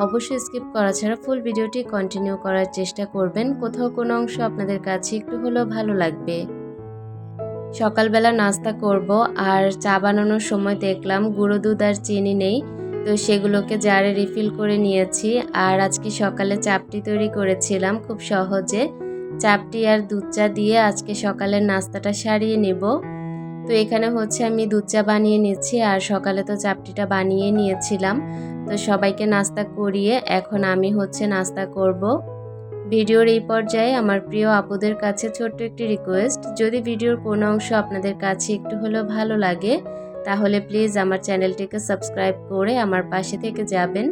অবশ্যই স্কিপ করা ছাড়া ফুল ভিডিওটি কন্টিনিউ করার চেষ্টা করবেন। কোথাও কোনো অংশ আপনাদের কাছে একটু হলেও ভালো লাগবে। সকালবেলা নাস্তা করব আর চা বানানোর সময় দেখলাম গুঁড়ো দুধ আর চিনি নেই, তো সেগুলোকে জারে রিফিল করে নিয়েছি। আর আজকে সকালে চাপটি তৈরি করেছিলাম খুব সহজে। চাপটি আর দুধ চা দিয়ে আজকে সকালের নাস্তাটা সারিয়ে নেব। তো এখানে হচ্ছে আমি দুধ চা বানিয়ে নিচ্ছি আর সকালে তো চাপটিটা বানিয়ে নিয়েছিলাম। তো সবাইকে নাস্তা করিয়ে এখন আমি হচ্ছে নাস্তা করব। ভিডিওর এই পর্যায়ে আমার প্রিয় আপুদের কাছে ছোট্ট একটি রিকোয়েস্ট যদি ভিডিওর কোনো অংশ আপনাদের কাছে একটু হলেও ভালো লাগে, তাহলে প্লিজ আমার চ্যানেলটিকে সাবস্ক্রাইব করে আমার পাশে থেকে যাবেন।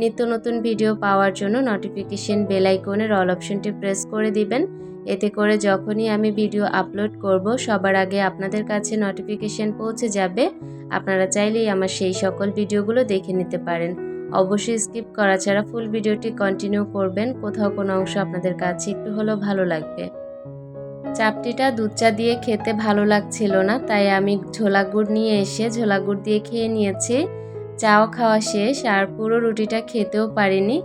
নিত্য নতুন ভিডিও পাওয়ার জন্য নোটিফিকেশন বেল আইকনের অল অপশনটি প্রেস করে দিবেন। এতে করে যখনই আমি ভিডিও আপলোড করব, সবার আগে আপনাদের কাছে নোটিফিকেশন পৌঁছে যাবে। আপনারা চাইলেই আমার সেই সকল ভিডিওগুলো দেখে নিতে পারেন। অবশ্যই স্কিপ করা ছাড়া ফুল ভিডিওটি কন্টিনিউ করবেন। কোথাও কোনো অংশ আপনাদের কাছে একটু হলেও ভালো লাগবে। চাপটিটা দুধ চা দিয়ে খেতে ভালো লাগছিল না, তাই আমি ঝোলা গুড় নিয়ে এসে ঝোলা গুড় দিয়ে খেয়ে নিয়েছি। চাও খাওয়া শেষ, আর পুরো রুটিটা খেতেও পারিনি।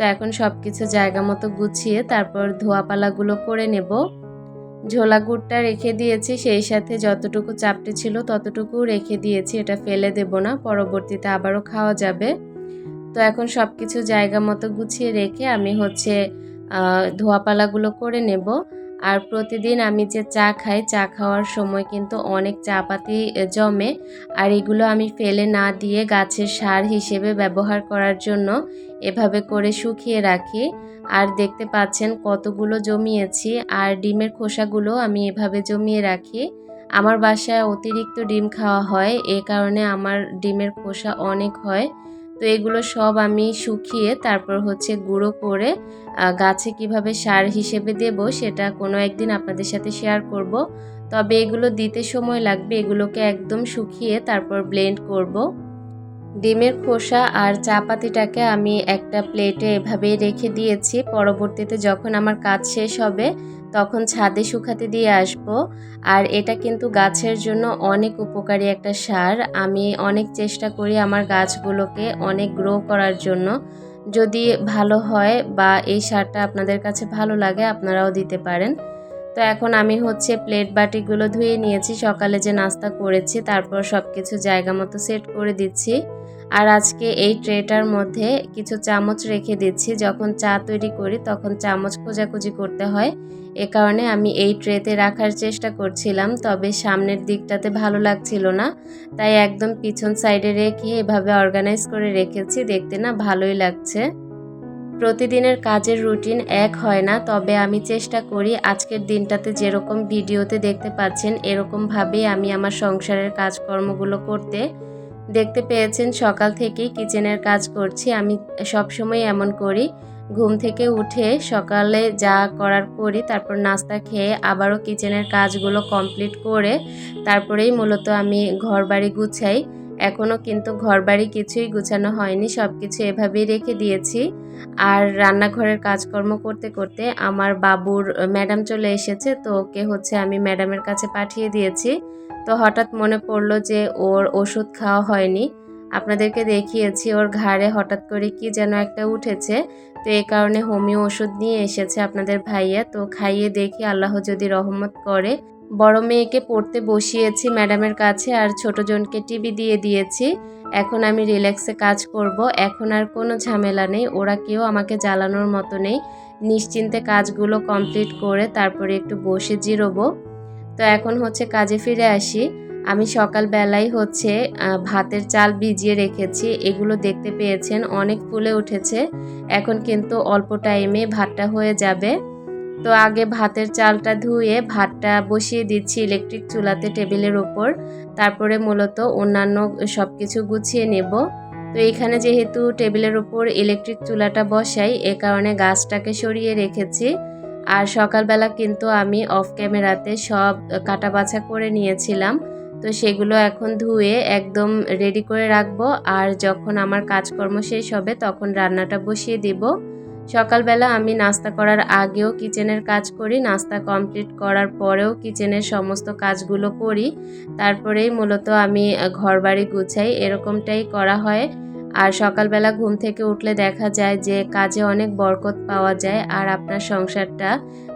তো এখন সব কিছু জায়গা মতো গুছিয়ে তারপর ধোয়াপালাগুলো করে নেব। ঝোলা গুড়টা রেখে দিয়েছি, সেই সাথে যতটুকু চাপটে ছিল ততটুকু রেখে দিয়েছি, এটা ফেলে দেব না, পরবর্তীতে আবারও খাওয়া যাবে। তো এখন সব কিছু জায়গা মতো গুছিয়ে রেখে আমি হচ্ছে ধোয়াপালাগুলো করে নেব। আর প্রতিদিন আমি যে চা খাই, চা খাওয়ার সময় কিন্তু অনেক চা পাতি জমে। আর এগুলো আমি ফেলে না দিয়ে গাছের সার হিসেবে ব্যবহার করার জন্য এভাবে করে শুকিয়ে রাখি। আর দেখতে পাচ্ছেন কতগুলো জমিয়েছি। আর ডিমের খোসাগুলো আমি এভাবে জমিয়ে রাখি। আমার বাসায় অতিরিক্ত ডিম খাওয়া হয়। এ কারণে আমার ডিমের খোসা অনেক হয়। তো এগুলো সব আমি শুকিয়ে তারপর হচ্ছে গুঁড়ো করে গাছে কীভাবে সার হিসেবে দেব সেটা কোনো একদিন আপনাদের সাথে শেয়ার করব। তবে এগুলো দিতে সময় লাগবে, এগুলোকে একদম শুকিয়ে তারপর ব্লেন্ড করব। ডিমের খোসা আর চা পাতিটাকে আমি একটা প্লেটে এভাবেই রেখে দিয়েছি। পরবর্তীতে যখন আমার কাজ শেষ হবে, তখন ছাদে শুকাতে দিয়ে আসব। আর এটা কিন্তু গাছের জন্য অনেক উপকারী একটা সার। আমি অনেক চেষ্টা করি আমার গাছগুলোকে অনেক গ্রো করার জন্য। যদি ভালো হয় বা এই সারটা আপনাদের কাছে ভালো লাগে, আপনারাও দিতে পারেন। তো এখন আমি হচ্ছে প্লেট বাটিগুলো ধুয়ে নিয়েছি। সকালে যে নাস্তা করেছি, তারপর সব কিছু জায়গা মতো সেট করে দিচ্ছি। আর আজকে এই ট্রেটার মধ্যে কিছু চামচ রেখে দিচ্ছি। যখন চা তৈরি করি তখন চামচ খোঁজাখুঁজি করতে হয়। এ কারণে আমি এই ট্রেতে রাখার চেষ্টা করছিলাম, তবে সামনের দিকটাতে ভালো লাগছিল না। তাই একদম পিছন সাইডে রেখে এভাবে অর্গানাইজ করে রেখেছি। দেখতে না ভালোই লাগছে। প্রতিদিনের কাজের রুটিন এক হয় না, তবে আমি চেষ্টা করি আজকের দিনটাতে যেরকম ভিডিওতে দেখতে পাচ্ছেন, এরকমভাবেই আমি আমার সংসারের কাজকর্মগুলো করতে দেখতে পেয়েছেন, সকাল থেকেই কিচেনের কাজ করছি। আমি সবসময় এমন করি, ঘুম থেকে উঠে সকালে যা করার করি, তারপর নাস্তা খেয়ে আবারও কিচেনের কাজগুলো কমপ্লিট করে, তারপরেই মূলত আমি ঘর বাড়ি গুছাই। এখনও কিন্তু ঘর বাড়ি কিছুই গুছানো হয়নি সব কিছু এভাবেই রেখে দিয়েছি। আর রান্নাঘরের কাজকর্ম করতে করতে আমার বাবুর ম্যাডাম চলে এসেছে, তো ওকে হচ্ছে আমি ম্যাডামের কাছে পাঠিয়ে দিয়েছি। তো হঠাৎ মনে পড়ল যে ওর ওষুধ খাওয়া হয়নি। আপনাদেরকে দেখিয়েছি, ওর ঘাড়ে হঠাৎ করে কি যেন একটা উঠেছে। তো এই কারণে হোমিও ওষুধ নিয়ে এসেছে আপনাদের ভাইয়া। তো খাইয়ে দেখি, আল্লাহ যদি রহমত করে। বড় মেয়েকে পড়তে বসিয়েছি ম্যাডামের কাছে আর ছোট জনকে টিভি দিয়ে দিয়েছি। এখন আমি রিল্যাক্সে কাজ করব। এখন আর কোনো ঝামেলা নেই। ওরা কেউ আমাকে জ্বালানোর মতো নেই। নিশ্চিন্তে কাজগুলো কমপ্লিট করে তারপরে একটু বসে জিরোবো। তো এখন হচ্ছে কাজে ফিরে আসি। আমি সকালবেলাই হচ্ছে ভাতের চাল ভিজিয়ে রেখেছি। এগুলো দেখতে পেয়েছেন। অনেক ফুলে উঠেছে। এখন কিন্তু অল্প টাইমে ভাতটা হয়ে যাবে। তো আগে ভাতের চালটা ধুয়ে ভাতটা বসিয়ে দিচ্ছি ইলেকট্রিক চুলাতে টেবিলের ওপর তারপরে মূলত অন্যান্য সব কিছু গুছিয়ে নেব। তো এখানে যেহেতু টেবিলের ওপর ইলেকট্রিক চুলাটা বসাই, এ কারণে গাছটাকে সরিয়ে রেখেছি। আর সকালবেলা কিন্তু আমি অফ ক্যামেরাতে সব কাটা বাছা করে নিয়েছিলাম। তো সেগুলো এখন ধুয়ে একদম রেডি করে রাখব। আর যখন আমার কাজকর্ম শেষ হবে, তখন রান্নাটা বসিয়ে দিব। সকালবেলা আমি নাস্তা করার আগেও কিচেনের কাজ করি, নাস্তা কমপ্লিট করার পরেও কিচেনের সমস্ত কাজগুলো করি। তারপরেই মূলত আমি ঘরবাড়ি গুছাই, এরকমটাই করা হয়। আর সকালবেলা ঘুম থেকে উঠলে দেখা যায় যে কাজে অনেক বরকত পাওয়া যায় আর আপনার সংসারটা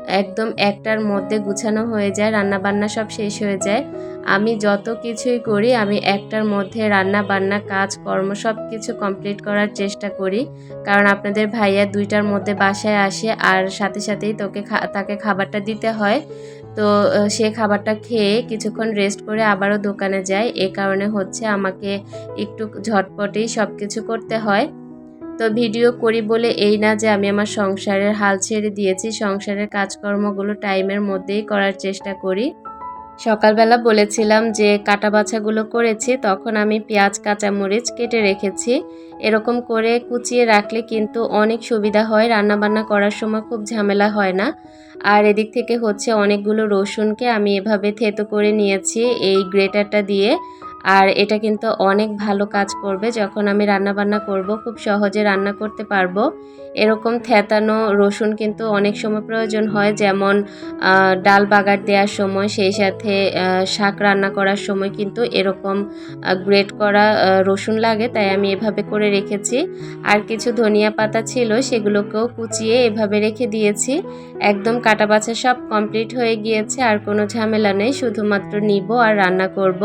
একদম একটার মধ্যে গুছানো হয়ে যায় রান্না বান্না সব শেষ হয়ে যায়। আমি যত কিছুই করি, আমি একটার মধ্যে রান্না বান্না কাজ কর্ম সব কিছু কমপ্লিট করার চেষ্টা করি। কারণ আপনাদের ভাইয়া দুইটার মধ্যে বাসায় আসে আর সাথে সাথেই তোকে তাকে খাবারটা দিতে হয়। তো সে খাবারটা খেয়ে কিছুক্ষণ রেস্ট করে আবারও দোকানে যায়। এ কারণে হচ্ছে আমাকে একটু ঝটপটেই সব কিছু করতে হয়। তো ভিডিও করি বলে এই না যে আমি আমার সংসারের হাল ছেড়ে দিয়েছি, সংসারের কাজকর্মগুলো টাইমের মধ্যেই করার চেষ্টা করি। সকালবেলা বলেছিলাম যে কাটা বাছাগুলো করেছি, তখন আমি পেঁয়াজ, কাঁচামরিচ কেটে রেখেছি। এরকম করে কুচিয়ে রাখলে কিন্তু অনেক সুবিধা হয়, রান্নাবান্না করার সময় খুব ঝামেলা হয় না। আর এদিক থেকে হচ্ছে অনেকগুলো রসুনকে আমি এভাবে থেতো করে নিয়েছি, এই গ্রেটারটা দিয়ে। আর এটা কিন্তু অনেক ভালো কাজ করবে যখন আমি রান্না বান্না করব, খুব সহজে রান্না করতে পারব। এরকম থেতানো রসুন কিন্তু অনেক সময় প্রয়োজন হয়, যেমন ডাল বাগার দেওয়ার সময়, সেই সাথে শাক রান্না করার সময় কিন্তু এরকম গ্রেট করা রসুন লাগে, তাই আমি এভাবে করে রেখেছি। আর কিছু ধনিয়া পাতা ছিল, সেগুলোকেও কুচিয়ে এভাবে রেখে দিয়েছি। একদম কাটা বাছা সব কমপ্লিট হয়ে গিয়েছে, আর কোনো ঝামেলা নেই, শুধুমাত্র নিব আর রান্না করব।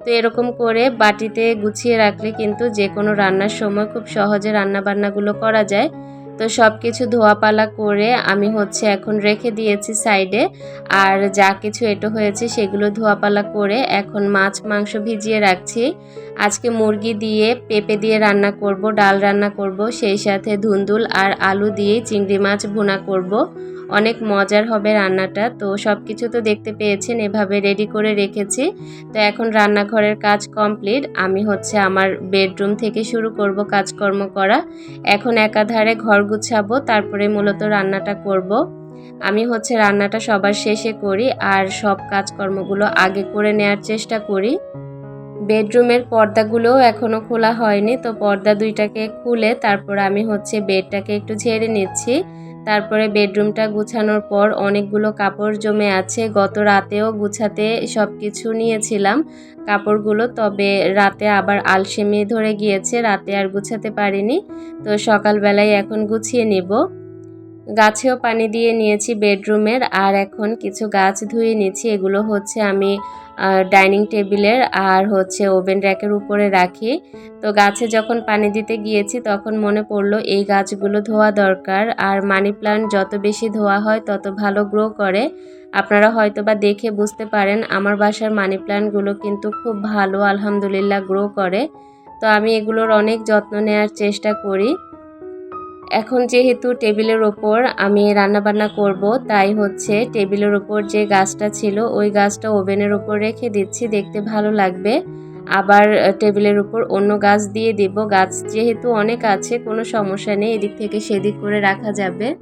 তো এরকম করে বাটিতে গুছিয়ে রাখলে কিন্তু যে কোনো রান্নার সময় খুব সহজে রান্না বান্নাগুলো করা যায়। তো সব কিছু ধোয়াপালা করে আমি হচ্ছে এখন রেখে দিয়েছি সাইডে। আর যা কিছু এটো হয়েছে সেগুলো ধোয়াপালা করে এখন মাছ, মাংস ভিজিয়ে রাখছি। আজকে মুরগি দিয়ে পেঁপে দিয়ে রান্না করব, ডাল রান্না করব, সেই সাথে ধুন্দুল আর আলু দিয়ে চিংড়ি মাছ ভুনা করব। অনেক মজার হবে রান্নাটা। তো সব কিছু তো দেখতে পেয়েছেন, এভাবে রেডি করে রেখেছি। তো এখন রান্নাঘরের কাজ কমপ্লিট আমি হচ্ছে আমার বেডরুম থেকে শুরু করব কাজকর্ম করা। এখন একাধারে ঘর গুছাবো, তারপরে মূলত রান্নাটা করব। আমি হচ্ছে রান্নাটা সবার শেষে করি আর সব কাজকর্মগুলো আগে করে নেয়ার চেষ্টা করি বেডরুমের পর্দাগুলোও এখনও খোলা হয়নি, তো পর্দা দুইটাকে খুলে তারপর আমি হচ্ছে বেডটাকে একটু ঝেড়ে নিচ্ছি তারপরে বেডরুমটা গুছানোর পর অনেকগুলো কাপড় জমে আছে। গত রাতেও গুছাতে সব কিছু নিয়েছিলাম কাপড়গুলো, তবে রাতে আবার আলসেমি ধরে গিয়েছে, রাতে আর গুছাতে পারিনি। তো সকালবেলায় এখন গুছিয়ে নিব। গাছেও পানি দিয়ে নিয়েছি বেডরুমের, আর এখন কিছু গাছ ধুয়ে নিচ্ছি। এগুলো হচ্ছে আমি ডাইনিং টেবিলের আর হচ্ছে ওভেন র্যাকের উপরে রাখি। তো গাছে যখন পানি দিতে গিয়েছি, তখন মনে পড়ল এই গাছগুলো ধোয়া দরকার আর মানি প্লান্ট যত বেশি ধোয়া হয়, তত ভালো গ্রো করে। আপনারা হয়তো বা দেখে বুঝতে পারেন, আমার বাসার মানি প্লান্টগুলো কিন্তু খুব ভালো, আলহামদুলিল্লাহ, গ্রো করে। তো আমি এগুলোর অনেক যত্ন নেওয়ার চেষ্টা করি। এখন যেহেতু টেবিলের ওপর আমি রান্নাবান্না করব, তাই হচ্ছে টেবিলের ওপর যে গাছটা ছিল, ওই গাছটা ওভেনের ওপর রেখে দিচ্ছি, দেখতে ভালো লাগবে। আবার টেবিলের উপর অন্য গাছ দিয়ে দেব। গাছ যেহেতু অনেক আছে, কোনো সমস্যা নেই, এদিক থেকে সেদিক করে রাখা যাবে।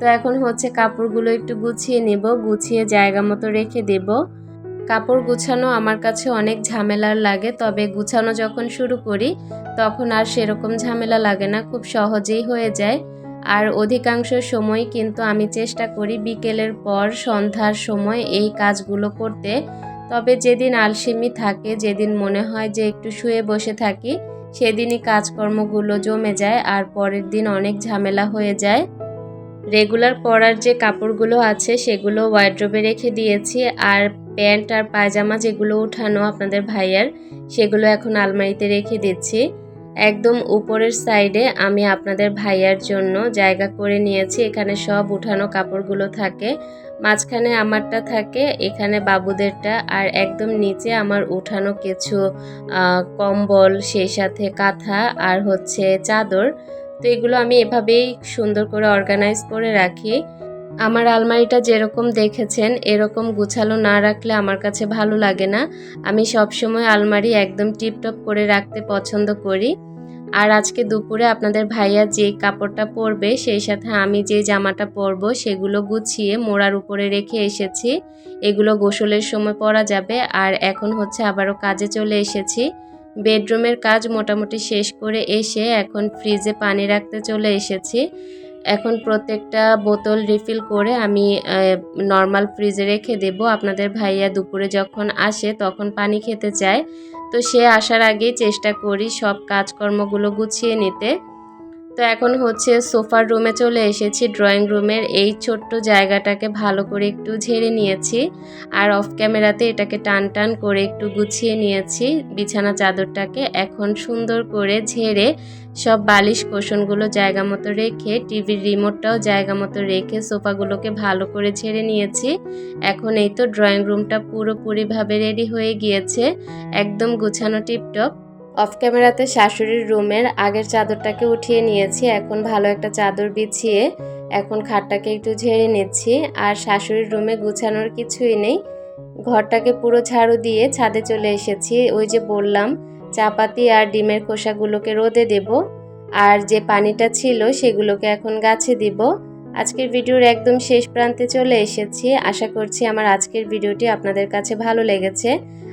তো এখন হচ্ছে কাপড়গুলো একটু গুছিয়ে নেব, গুছিয়ে জায়গা মতো রেখে দেবো। কাপড় গুছানো আমার কাছে অনেক ঝামেলার লাগে, তবে গুছানো যখন শুরু করি তখন আর সেরকম ঝামেলা লাগে না, খুব সহজেই হয়ে যায়। আর অধিকাংশ সময় কিন্তু আমি চেষ্টা করি বিকেলের পর সন্ধ্যার সময় এই কাজগুলো করতে। তবে যেদিন আলসেমি থাকে, যেদিন মনে হয় যে একটু শুয়ে বসে থাকি, সেদিনই কাজকর্মগুলো জমে যায় আর পরের দিন অনেক ঝামেলা হয়ে যায়। রেগুলার পরার যে কাপড়গুলো আছে, সেগুলো ওয়াইড্রোবে রেখে দিয়েছি। আর প্যান্ট আর পায়জামা যেগুলো উঠানো আপনাদের ভাইয়ার, সেগুলো এখন আলমারিতে রেখে দিচ্ছি। একদম উপরের সাইডে আমি আপনাদের ভাইয়ার জন্য জায়গা করে নিয়েছি। এখানে সব উঠানো কাপড়গুলো থাকে। মাঝখানে আমারটা থাকে, এখানে বাবুদেরটা, আর একদম নিচে আমার উঠানো কিছু কম্বল, সেই সাথে কাঁথা, আর হচ্ছে চাদর। তো এগুলো আমি এভাবেই সুন্দর করে অর্গানাইজ করে রাখি। আমার আলমারিটা যেরকম দেখেছেন, এরকম গুছালো না রাখলে আমার কাছে ভালো লাগে না। আমি সবসময় আলমারি একদম টিপটপ করে রাখতে পছন্দ করি। আর আজকে দুপুরে আপনাদের ভাইয়া যে কাপড়টা পরবে, সেই সাথে আমি যে জামাটা পরবো, সেগুলো গুছিয়ে মোড়ার উপরে রেখে এসেছি। এগুলো গোসলের সময় পরা যাবে। আর এখন হচ্ছে আবারও কাজে চলে এসেছি। বেডরুমের কাজ মোটামুটি শেষ করে এসে এখন ফ্রিজে পানি রাখতে চলে এসেছি। এখন প্রত্যেকটা বোতল রিফিল করে আমি নর্মাল ফ্রিজে রেখে দেব। আপনাদের ভাইয়া দুপুরে যখন আসে তখন পানি খেতে চায়। তো সে আসার আগেই চেষ্টা করি সব কাজকর্মগুলো গুছিয়ে নিতে। তো এখন হচ্ছে সোফার রুমে চলে এসেছি, ড্রয়িং রুমের এই ছোট্ট জায়গাটাকে ভালো করে একটু ঝেড়ে নিয়েছি আর অফ ক্যামেরাতে এটাকে টান টান করে একটু গুছিয়ে নিয়েছি, বিছানা চাদরটাকে এখন সুন্দর করে ঝেড়ে সব বালিশ কোষণগুলো জায়গা মতো রেখে, টিভির রিমোটটাও জায়গা মতো রেখে সোফাগুলোকে ভালো করে ঝেড়ে নিয়েছি। এখন এই তো ড্রয়িং রুমটা পুরোপুরিভাবে রেডি হয়ে গিয়েছে, একদম গুছানো টিপটপ। অফ ক্যামেরাতে শাশুড়ির রুমের আগের চাদরটাকে উঠিয়ে নিয়েছি। এখন ভালো একটা চাদর বিছিয়ে এখন খাটটাকে একটু ঝেড়ে নিচ্ছি। আর শাশুড়ির রুমে গুছানোর কিছুই নেই। ঘরটাকে পুরো ঝাড়ু দিয়ে ছাদে চলে এসেছি। ওই যে বললাম, চাপাতি আর ডিমের খোসাগুলোকে রোদে দেব। আর যে পানিটা ছিল সেগুলোকে এখন গাছে দিব। আজকের ভিডিওর একদম শেষ প্রান্তে চলে এসেছি। আশা করছি আমার আজকের ভিডিওটি আপনাদের কাছে ভালো লেগেছে।